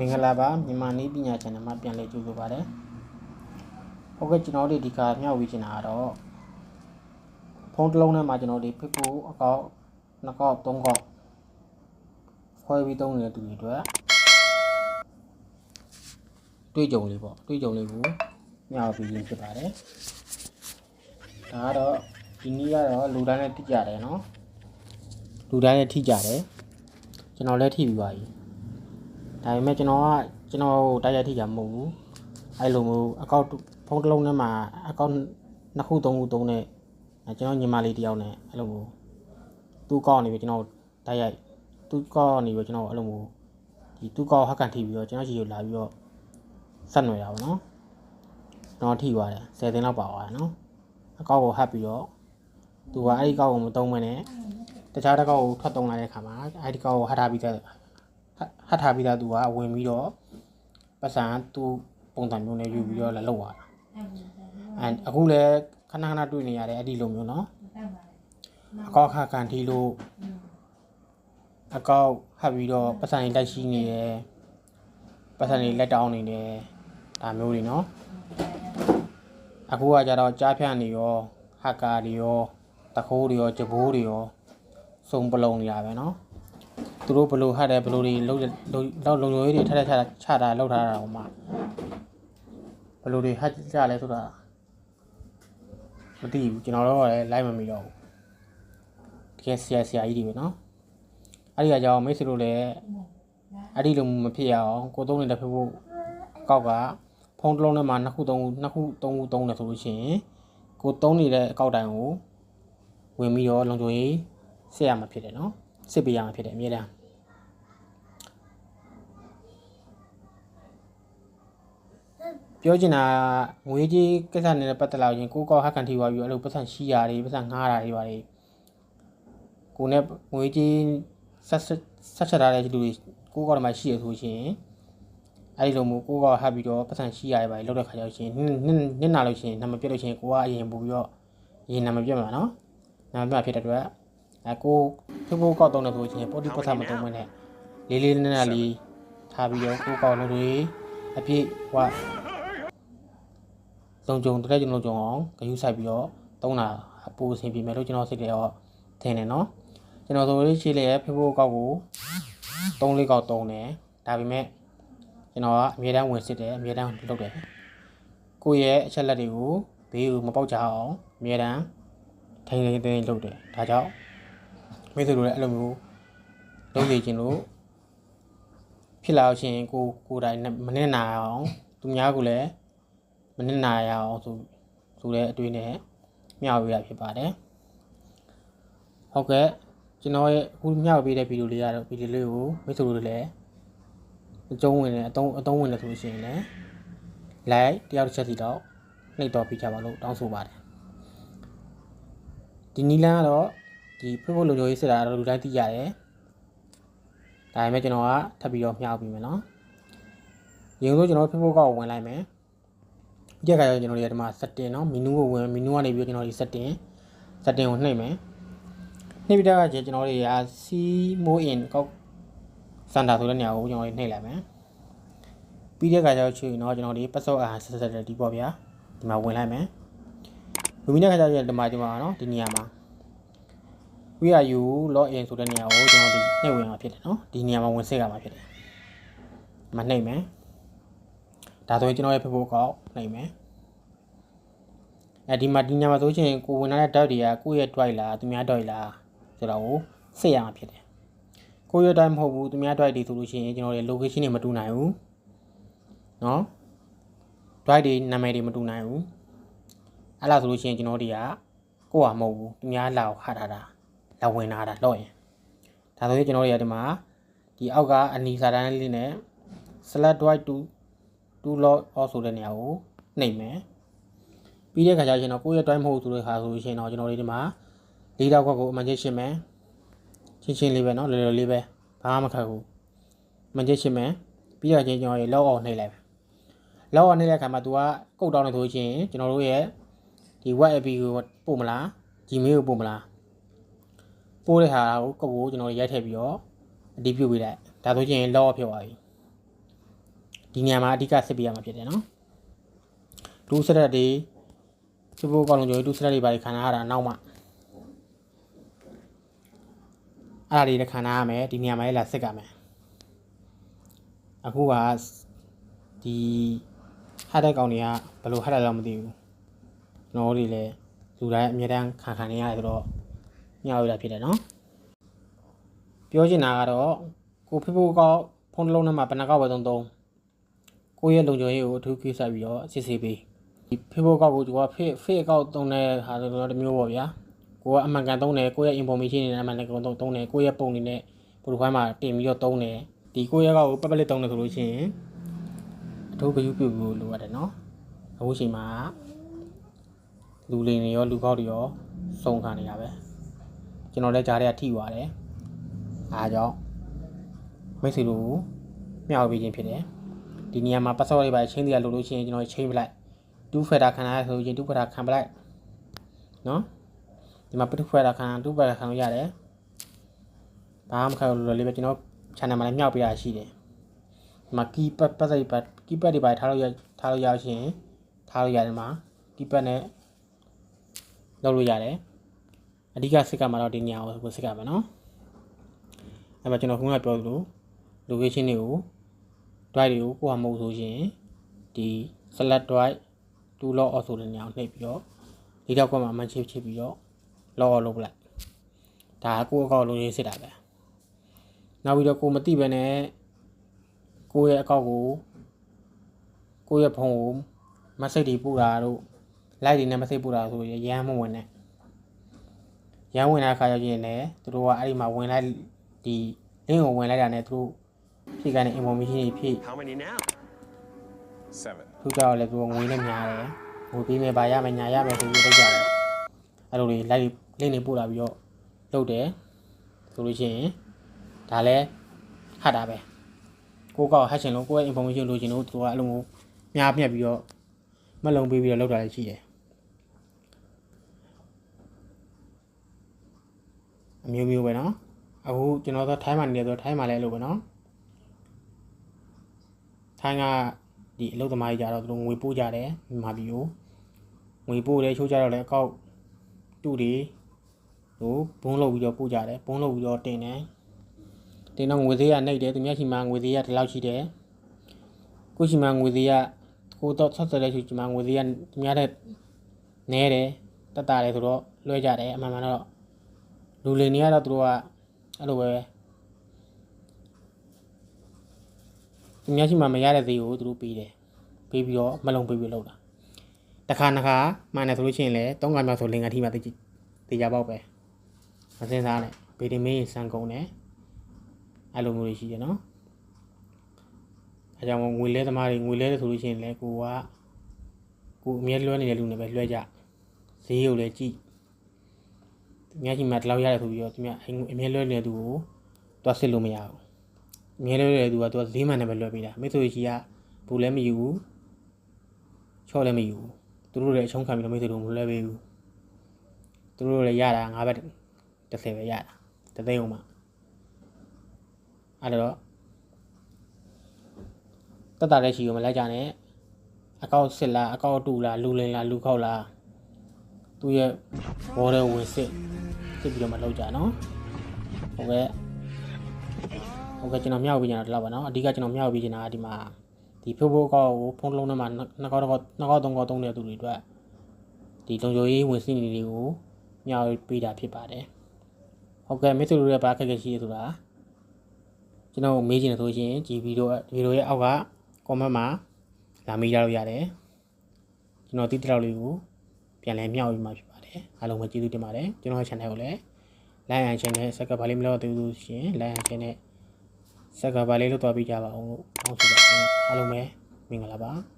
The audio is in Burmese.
မင်္ဂလာပါမြန်မာနည်းပညာ channel မှာပြန်လည်ကြိုဆိုပါရစေ။ဟုတ်ကဲ့ကျွန်တော်တို့ဒီခါမျှဝေချင်တာကတော့ဖုန်းတစ်လုံးထဲမှာကျွန်တော်တို့ Facebook အကောင့်နှစ်ကောက်သုံးကောက်ခွဲပြီးသုံးနေတဲ့သူတွေအတွက်တွေ့ကြုံလေးပေါ့တွေ့ကြုံလေးကိုမျှဝေပြီးခြင်းဖြစ်ပါတယ်။ဒါကတော့ဒီနည်းကတော့လူတိုင်းနဲ့ထိကြတယ်နော်။လူတိုင်းနဲ့ထိကြတယ်။ကျွန်တော်လည်းထိပြီးပါပြီ။ ဒါပေမဲ့ကျွန်တော်ကကျွန်တော်ကိုတိုက်ရိုက်ထိတာမဟုတ်ဘူးအဲ့လိုမျိုးအကောင့်ဖုန်းတစ်လုံးထဲမှာအကောင့်နှစ်ခုသုံးခုသုံးတဲ့အဲကျွန်တော်ညီမလေးတယောက်နဲ့အဲ့လိုမျိုးသူ့ကောက်နေပြီကျွန်တော်တိုက်ရိုက်သူ့ကောက်နေပြီကျွန်တော်အဲ့လိုမျိုးဒီသူ့ကောက်ဟက်ကန်ထိပြီးတော့ကျွန်တော်ရှိကိုလာပြီးတော့ဆက်နွယ်တာပေါ့နော်ကျွန်တော်ထိသွားတယ်10သိန်းလောက်ပါသွားတယ်နော်အကောက်ကိုဟက်ပြီးတော့သူကအဲ့ဒီကောက်ကိုမသုံးမနဲ့တခြားတစ်ကောက်ကိုထွက်သုံးလာတဲ့အခါမှာအဲ့ဒီကောက်ကိုဟက်ထားပြီးသား ဟတ်ဟတ်ထားပြီးသားသူကဝင်ပြီးတော့ပတ်စံသူ့ပုံစံမျိုးနဲ့ယူပြီးတော့လည်းလောက်သွားတာအဲအခုလည်းခဏခဏတွေ့နေရတယ်အဲ့ဒီလိုမျိုးเนาะအကောက်ခါကန်တီလို့အကောက်ဟတ်ပြီးတော့ပတ်စံလေးလက်ရှိနေတယ်ပတ်စံလေးလက်တောင်းနေတယ်ဒါမျိုးတွေเนาะအခုကကြတော့ကြားဖြန့်နေရောဟက်ကာတွေရောတခိုးတွေရောကြဘိုးတွေရောစုံပလုံနေရပဲเนาะ သူတို့ဘလို့ဟတ်တယ်ဘလို့တွေလုံးလောက်လုံလုံရေးတွေထက်ထက်ချတာချတာလောက်ထားတာဟိုမှာဘလို့တွေဟတ်ကြလဲဆိုတာမသိဘူးကျွန်တော်တော့လည်းလိုက်မမီတော့ဘူးတကယ်ဆရာဆရာကြီးတွေပဲနော်အဲ့ဒီအကြောင်းမိတ်ဆွေတို့လည်းအဲ့ဒီလိုမဖြစ်ရအောင်ကိုသုံးနေတဲ့ဖြစ်ဖို့ကောက်ကဖုန်းတစ်လုံးထဲမှာနှစ်ခုသုံးခုနှစ်ခုသုံးခုသုံးတယ်ဆိုလို့ရှိရင်ကိုသုံးနေတဲ့အကောက်တိုင်းကိုဝင်ပြီးတော့လုံခြုံရေးဆက်ရမှာဖြစ်တယ်နော် စစ်ပေးရမှာဖြစ်တယ်အမြဲတမ်းပြောချင်တာငွေကြီးကိစ္စနဲ့ပတ်သက်လာရင်ကိုကောက်ဟက်ကန်ထီပါပြီးအဲ့လိုပတ်စံရှိရာတွေပတ်စံငားတာတွေပါလေကိုနဲ့ငွေကြီးဆက်ဆက်ဆက်ချက်ထားတဲ့လူတွေကိုကောက်တမှာရှိရဆိုရှင်အဲ့ဒီလိုမျိုးကိုကောက်ဟက်ပြီးတော့ပတ်စံရှိရာတွေပါလေလောက်တဲ့ခါကျတော့ရှင်နင်းနင်းနာလို့ရှင်နံမပြတ်လို့ရှင်ကိုကအရင်ပို့ပြီးတော့ရင်နံမပြတ်မှာနော်နံမပြတ်ဖြစ်တဲ့အတွက် အဲကိုဖေဖို့ကောက်တော့တယ်ဆိုရှင်ပေါ်တီပတ်စံမတုံးမနဲ့လေးလေးနက်နက်လေးထားပြီးတော့ကိုကောက်လို့တွေအပြည့်ဟွာလုံကြုံတရက်ကျွန်တော်ကြုံအောင်ဂယုဆိုင်ပြီးတော့တုံးတာအပူအဆင်ပြေမယ်လို့ကျွန်တော်စိတ်ထဲတော့ထင်တယ်နော်ကျွန်တော်ဆိုလို့ရှိလေဖေဖို့ကောက်ကို3လေးကောက်တုံးတယ်ဒါပေမဲ့ကျွန်တော်ကအမြဲတမ်းဝင်စစ်တယ်အမြဲတမ်းလုပ်တယ်ကိုယ့်ရဲ့အချက်လက်တွေကိုဘေးကိုမပေါက်ကြအောင်အမြဲတမ်းထိန်ထိန်ထိန်လုပ်တယ်ဒါကြောင့် မိတ်ဆွေတို့လည်းအဲ့လိုမျိုးလုပ်နေခြင်းလို့ဖြစ်လာလို့ရှိရင်ကိုကိုယ်တိုင်မနစ်နာအောင်သူများကလည်းမနစ်နာရအောင်ဆိုဆိုတဲ့အတွေ့နဲ့မျှဝေရဖြစ်ပါတယ်ဟုတ်ကဲ့ကျွန်တော်ရဲ့အခုမျှဝေပေးတဲ့ဗီဒီယိုလေးကတော့ဗီဒီယိုလေးကိုမိတ်ဆွေတို့လည်းအကျုံးဝင်တယ်အတုံးအတုံးဝင်တယ်ဆိုလို့ရှိရင်လည်း like တယောက်တစ်ချက်စီတော့နှိပ်တော့ပြကြပါလို့တောင်းဆိုပါတယ်ဒီနီလန်းကတော့ ဒီ Facebook လုံခြုံရေးစစ်တာတော့လူတိုင်းသိကြတယ်ဒါပေမဲ့ကျွန်တော်ကထပ်ပြီးတော့မျှဝေပေးမယ်နော်ရင်ဆိုကျွန်တော် Facebook ကောက်ဝင်လိုက်မယ် ကြက်ခါကျကျွန်တော်တို့ဒီမှာ setting เนาะ menu ကိုဝင် menu ကနေပြီးကျွန်တော်တို့ setting setting ကိုနှိပ်မယ်နှိပ်ပြီးတော့ကျွန်တော်တို့က see more in ကောက်စန်တာဆိုတဲ့နေရာကိုကျွန်တော်တို့နှိပ်လိုက်မယ်ပြီးတဲ့ခါကျတော့ချွေเนาะကျွန်တော်တို့ password အားဆက်ဆက်ဒီပေါ့ဗျာဒီမှာဝင်လိုက်မယ်ဝင်ပြီးတဲ့ခါကျတော့ဒီမှာဒီမှာเนาะဒီနေရာမှာ we are you log in ဆိုတဲ့နေရာကိုကျွန်တော်ဒီနှိပ်ဝင်မှာဖြစ်တယ်เนาะဒီနေရာမှာဝင်ဆက်ရမှာဖြစ်တယ်မနှိပ်မယ် ဒါဆိုရင်ကျွန်တော်ရဲ့ Facebook ကောက်နိုင်မယ်အဲဒီမှာဒီညမှာဆိုချင်ကိုဝင်လာတဲ့ dot တွေကကိုယ့်ရဲ့ drive လားသူများ drive လားဆိုတော့ကိုစစ်ရမှာဖြစ်တယ်ကိုယ့်ရဲ့ drive မဟုတ်ဘူးသူများ drive တွေဆိုလို့ရှိရင်ကျွန်တော်ရဲ့ location တွေမတူနိုင်ဘူးเนาะ drive တွေနာမည်တွေမတူနိုင်ဘူးအဲ့လားဆိုလို့ရှိရင်ကျွန်တော်တွေကကိုယ့်ဟာမဟုတ်ဘူးသူများလာကိုခထားတာ လာဝင်လာတာတော့ရင်ဒါဆိုရင်ကျွန်တော်တွေကဒီမှာဒီအောက်ကအနီစာတန်းလေးနဲ့ select drive to တူလော့အော့ဆိုတဲ့နေရာကိုနှိပ်မယ်ပြီးတဲ့ခါကျရင်တော့ကိုယ့်ရဲ့ drive မဟုတ်ဆိုတဲ့ခါဆိုလို့ရှိရင်တော့ကျွန်တော်တို့ဒီမှာလေးတော့ခွက်ကိုအမှန်ချင်းရှင်းမယ်ချင်းချင်းလေးပဲเนาะလွယ်လွယ်လေးပဲဘာမှမခက်ဘူးအမှန်ချင်းရှင်းမယ်ပြီးတော့ချင်းကျွန်တော်ရေလောက်အောင်နှိပ်လိုက်မယ်လောက်အောင်နှိပ်တဲ့ခါမှာ तू ကကုတ်တောင်းနေဆိုရှင်ကျွန်တော်တို့ရဲ့ဒီ web app ကိုပို့မလား gmail ကိုပို့မလား ပို့တဲ့ဟာကိုကုတ်ကိုကျွန်တော်ရိုက်ထည့်ပြီးတော့အတည်ပြုပေးလိုက်ဒါဆိုရင်လောက်ဖြစ်သွားပြီဒီနေရာမှာအဓိကစစ်ပြရမှာဖြစ်တယ်နော်ဒူးစရက်တွေစပိုးကောင်းလုံးကျော်ဒူးစရက်တွေပါခံရတာနောက်မှအဲ့ဒါတွေလည်းခံရမယ်ဒီနေရာမှာလည်းလာစစ်ကြမယ်အခုကဒီဟာတဲ့ကောင်တွေကဘယ်လိုဟာတဲ့တော့မသိဘူးကျွန်တော်တို့တွေလည်းလူတိုင်းအမြဲတမ်းခံခံနေရတယ်ဆိုတော့ ညှောက်ရတာဖြစ်တယ်နော်ပြောချင်တာကတော့ကိုဖေဖို့ကောက်ဖုန်းတစ်လုံးထဲမှာဘယ်နှကောက်ပဲသုံးသုံးကိုယ့်ရဲ့လုံခြုံရေးကိုအထူးကိစ္စပြီးတော့စစ်ဆေးပေးဒီဖေဖို့ကောက်ကိုသူကဖေဖေအကောက်သုံးတဲ့ဟာဆိုတော့တစ်မျိုးပေါ့ဗျာကိုကအမှန်ကန်သုံးတယ်ကိုယ့်ရဲ့ information တွေနဲ့အမှန်ကန်သုံးသုံးတယ်ကိုယ့်ရဲ့ပုံတွေနဲ့ profile မှာတင်ပြီးတော့သုံးတယ်ဒီကိုယ့်ရဲ့ကောက်ကိုပတ်ပတ်လေးသုံးတယ်ဆိုလို့ရှိရင်အထူးဂရုပြုဖို့လိုရတယ်နော်အခုချိန်မှာလူလိန်တွေရောလူကောက်တွေရောစုံခံနေတာပဲ ကျွန်တော်လည်းကြားထဲကထိသွားတယ်အားကြောင့်မိတ်ဆွေတို့ကိုမျှဝေပေးခြင်းဖြစ်တယ်ဒီနေရာမှာ password တွေပါချင်းတည်းလို့လို့ရှိရင်ကျွန်တော်ချင်းပလိုက်2 factor ခံရဆိုရင်2 factor ခံပလိုက်နော်ဒီမှာ2 factor ခံ2 factor ခံလို့ရတယ်ဘာမှမခံလို့လည်းပဲကျွန်တော် channel မှာလည်းမျှဝေပေးရရှိတယ်ဒီမှာ key pad ပတ်စိတ်ပတ် key pad တွေပါထားလို့ရထားလို့ရရှင်ထားလို့ရတယ်မှာ key pad နဲ့လုပ်လို့ရတယ် အဓိကစစ်ကမှာတော့ဒီနေရာကိုစစ်ကမှာနော်အဲ့မှာကျွန်တော်ခုနကပြောသလို location တွေကို drive တွေကိုကိုယ်ဟာမဟုတ်ဆိုရင်ဒီ select drive to log off ဆိုတဲ့နေရာကိုနှိပ်ပြီးတော့ဒီတော့ကွက်မှာမှန်ချစ်ချစ်ပြီးတော့ log off လုပ်ပလိုက်ဒါကကိုယ့်အကောင့်လုံးရင်းစစ်တာပဲနောက်ပြီးတော့ကိုမသိပဲနဲ့ကိုယ့်ရဲ့အကောင့်ကိုကိုယ့်ရဲ့ဖုန်းကို message တွေပို့တာတို့ like တွေနဲ့ message ပို့တာဆိုရင်ရမ်းမဝင်နဲ့ ရမ်းဝင်တဲ့အခါကျရင်လည်းသူတို့ကအဲ့ဒီမှာဝင်လိုက်ဒီ link ကိုဝင်လိုက်တာနဲ့သူတို့ဖြည့်ကနေ information တွေဖြည့် How many now? Seven. သူကြောက်လည်းသူကငွေနဲ့ညားတယ်ငွေပေးမယ်ဗာရမယ်ညာရမယ်ဆိုပြီးလုပ်ကြတယ်အဲ့လိုတွေ like link တွေပို့လာပြီးတော့လုပ်တယ်ဆိုလို့ရှိရင်ဒါလည်းဟတ်တာပဲကိုကောက်ဟတ်ချင်လို့ကိုယ့်ရဲ့ information လိုချင်လို့သူကအဲ့လိုမျိုးမြားပြက်ပြီးတော့မလုံပေးပြီးတော့လုပ်တာလည်းရှိတယ် အမျိုးမျိုးပဲเนาะအခုကျွန်တော်ဆိုထိုင်းမှာနေတယ်ဆိုထိုင်းမှာလည်းအဲ့လိုပဲเนาะထိုင်းကဒီအလုပ်သမားကြီးကြတော့သူတို့ငွေပို့ကြတယ်မြန်မာပြည်ကိုငွေပို့တယ်ချိုးကြတော့လည်းအကောက်တူတွေဟိုဘုံလုပ်ပြီးတော့ပို့ကြတယ်ဘုံလုပ်ပြီးတော့တင်တယ်တင်တော့ငွေသေးကနှိပ်တယ်သူများရှိမှငွေသေးကဒီလောက်ရှိတယ်ကိုရှိမှငွေသေးကကိုတော့ဆက်ဆက်တဲ့ရှိမှငွေသေးကသူများတဲ့နဲတယ်တက်တာတယ်ဆိုတော့လွှဲကြတယ်အမှန်မှန်တော့ လူလင်တွေကတော့သူတို့ကအဲ့လိုပဲသူများရှိမှမရတဲ့သေးကိုသူတို့ပေးတယ်ပေးပြီးတော့မလုံပေးပြီးလောက်တာတခါတစ်ခါမှန်တယ်ဆိုလို့ရှိရင်လည်းသုံးခါမြောက်ဆိုလင်ကထိမှသိကြသိကြပေါက်ပဲမစင်စားနဲ့ဗေဒီမင်းစံကုန်တယ်အဲ့လိုမျိုးတွေရှိတယ်နော်အဲကြောင့်ငွေလဲသမားတွေငွေလဲတယ်ဆိုလို့ရှိရင်လည်းကိုကကိုအမြဲလွှဲနေတဲ့လူနဲ့ပဲလွှဲကြဈေးကိုလည်းကြည့် သူများရှိမှဒီလောက်ရတယ်ဆိုပြီးတော့သူများအမြဲလွှဲနေတဲ့သူကိုတွားစစ်လို့မရဘူးအမြဲလွှဲနေတဲ့သူကသူကဈေးမှန်နဲ့ပဲလွှဲပေးတာမိတ်ဆွေရှိကဘူးလည်းမယူဘူးချော့လည်းမယူဘူးသူတို့လည်းအချုံးခံပြီးတော့မိတ်ဆွေတို့မလွှဲပေးဘူးသူတို့လည်းရတာငါးဘက်30ပဲရတာတသိန်းအောင်မှအဲ့တော့တက်တာလည်းရှိရောမလိုက်ကြနဲ့အကောက်စစ်လားအကောက်တူလားလူလင်လားလူခောက်လားသူရဲ့ဘောတဲ့ဝင်စစ် စစ်ပြီးတော့မလောက်ကြနော်ဟုတ်ကဲ့ဟုတ်ကဲ့ကျွန်တော်မြောက်ပြီးကျွန်တော်ဒီလောက်ပါနော်အဓိကကျွန်တော်မြောက်ပြီးကျွန်တော်ဒီမှာဒီဖိုးဖိုးကောက်ကိုဖုန်းတစ်လုံးထဲမှာနှစ်ကောက်တစ်ကောက်နှစ်ကောက်သုံးကောက်သုံးတဲ့သူတွေအတွက်ဒီလုံခြုံရေးဝင်စစ်နေတွေကိုမြောက်ပေးတာဖြစ်ပါတယ်ဟုတ်ကဲ့မိတ်ဆွေတို့ရဲ့ဘာခက်ခဲရှိရဆိုတာကျွန်တော်မေးချင်တယ်ဆိုရင်ဒီဗီဒီယိုဗီဒီယိုရဲ့အောက်က comment မှာလာမေးကြလို့ရတယ်ကျွန်တော်တိတိလောက်လေးကိုပြန်လည်မြောက်ပြီးမှဖြစ် ပါတယ်အားလုံးပဲကျေးဇူးတင်ပါတယ်ကျွန်တော်ရဲ့ channel ကိုလည်း like and share နဲ့ subscribe ဘာလေးမလုပ်သေးဘူးဆိုရင် like and share နဲ့ subscribe ဘာလေးလုပ်သွားပေးကြပါအောင်လို့တောင်းဆိုပါတယ်အားလုံးပဲမင်္ဂလာပါ